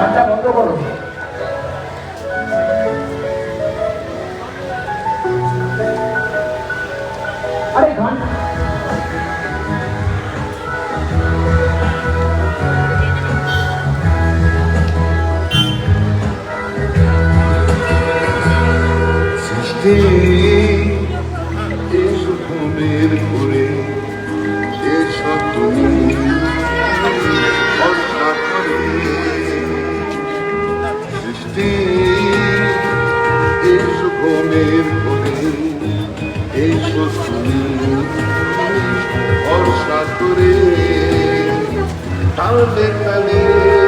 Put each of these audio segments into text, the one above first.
গানটা বন্ধ করো। আরে গান। ভরসা করে তালে তালে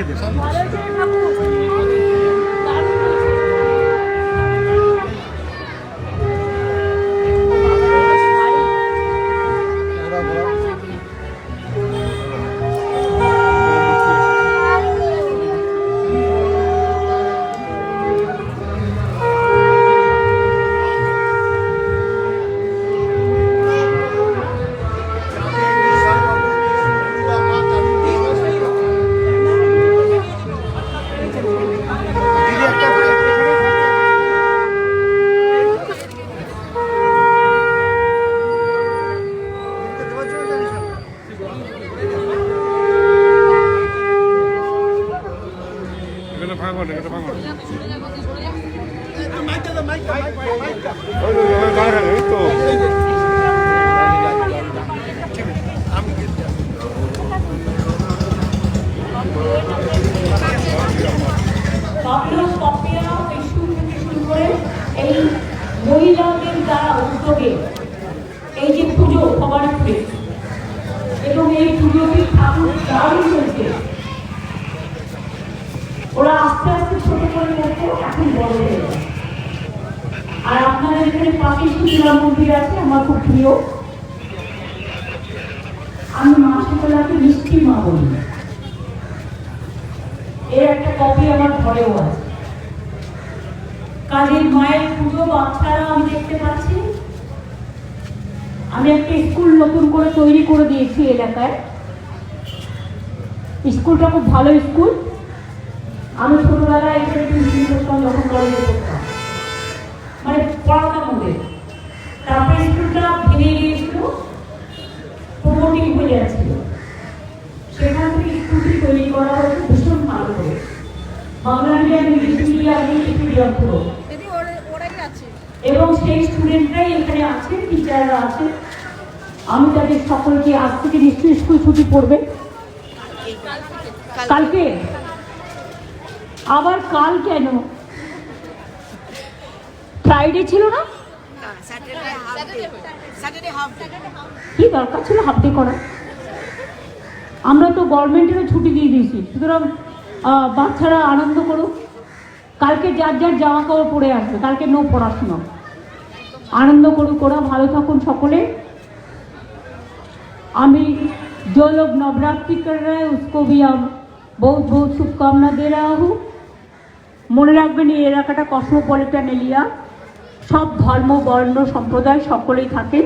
এখানে মহিলাদের দ্বারা উদ্যোগে এই যে পুজো ভবানীপুরে এবং এই পুজোটি ঠাকুর ওরা আস্তে আস্তে ছোট করে যাচ্ছে এখন বড় হয়ে যাচ্ছে আর আপনাদের এখানে পাশে সুতরা মন্দির আছে, আমার খুব প্রিয়। আমি মাসিকলাকে মিষ্টি মা বলি। এর একটা কপি আমার ঘরেও আছে। কাজের মায়ের পুজো বাচ্চারা আমি দেখতে পাচ্ছি। আমি একটা স্কুল নতুন করে তৈরি করে দিয়েছি এলাকায়। স্কুলটা খুব ভালো স্কুল। আমি ছোটবেলায় এখানে যখন কলেজে পড়তাম। মানে পড়াতাম ওদের তারপরে স্কুলটা ভেঙে গিয়েছিল প্রমোটিং হয়ে যাচ্ছিল। সেখান থেকে স্কুলটি তৈরি করা হয়েছে ভীষণ ভালো করে। Bangla medium English medium medium পুরো। এবং সেই স্টুডেন্টরাই এখানে আছে টিচাররা আছে। আমি তাদের সকলকে আজ থেকে নিশ্চয়ই স্কুল ছুটি পড়বে। কালকে? আবার কাল কেন? ফ্রাইডে ছিল না Saturday half day Saturday half day কি দরকার ছিল হাফ ডে করা আমরা তো গভর্নমেন্টেরও ছুটি দিয়ে দিয়েছি সুতরাং আহ, বাচ্চারা আনন্দ করুক কালকে যার যার জামা কাপড় পরে আসবে কালকে নো পড়াশোনা আনন্দ করুক ওরা ভালো থাকুন সকলে আমি जो लोग नवरात्रि कर रहे हैं उसको भी हम बहुत बहुत शुभकामना दे रहा हूँ মনে রাখবেন এই এলাকাটা কসমোপলিটন এরিয়া সব ধর্ম, বর্ণ, সম্প্রদায় সকলেই থাকেন।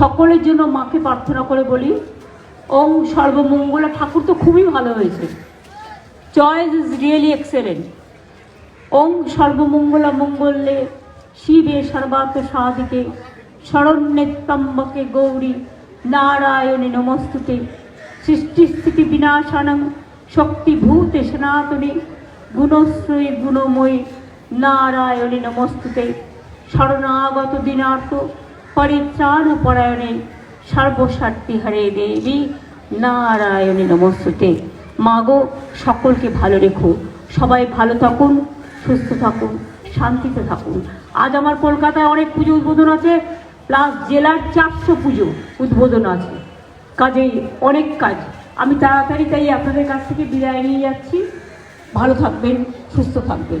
সকলের জন্য মাকে প্রার্থনা করে বলি ওং সর্বমঙ্গলা। ঠাকুর তো খুবই ভালো হয়েছে। চয়েস ইজ রিয়েলি এক্সেলেন্ট ওং সর্বমঙ্গলা, মঙ্গলে শিবে সর্বাত সাধিকে শরণ্যেত্তম্বকে গৌরী, নারায়ণে নমস্তুতে। সৃষ্টিস্থিতি বিনাশানং শক্তিভূতে সনাতনে, গুণশ্রয়ী গুণময়ী নারায়ণে নমস্তুতে। শরণাগত দিনার্থ পরিত্রাণ পরায়ণে সর্বস্বার্থী হরে দেবী নারায়ণী নমস্তুতে। মাগো, সকলকে ভালো রেখো। সবাই ভালো থাকুন, সুস্থ থাকুন, শান্তিতে থাকুন। আজ আমার কলকাতায় অনেক পুজো উদ্বোধন আছে, প্লাস জেলার চারশো পুজো উদ্বোধন আছে। কাজেই অনেক কাজ। আমি তাড়াতাড়ি তাই আপনাদের কাছ থেকে বিদায় নিয়ে যাচ্ছি। ভালো থাকবেন, সুস্থ থাকবেন।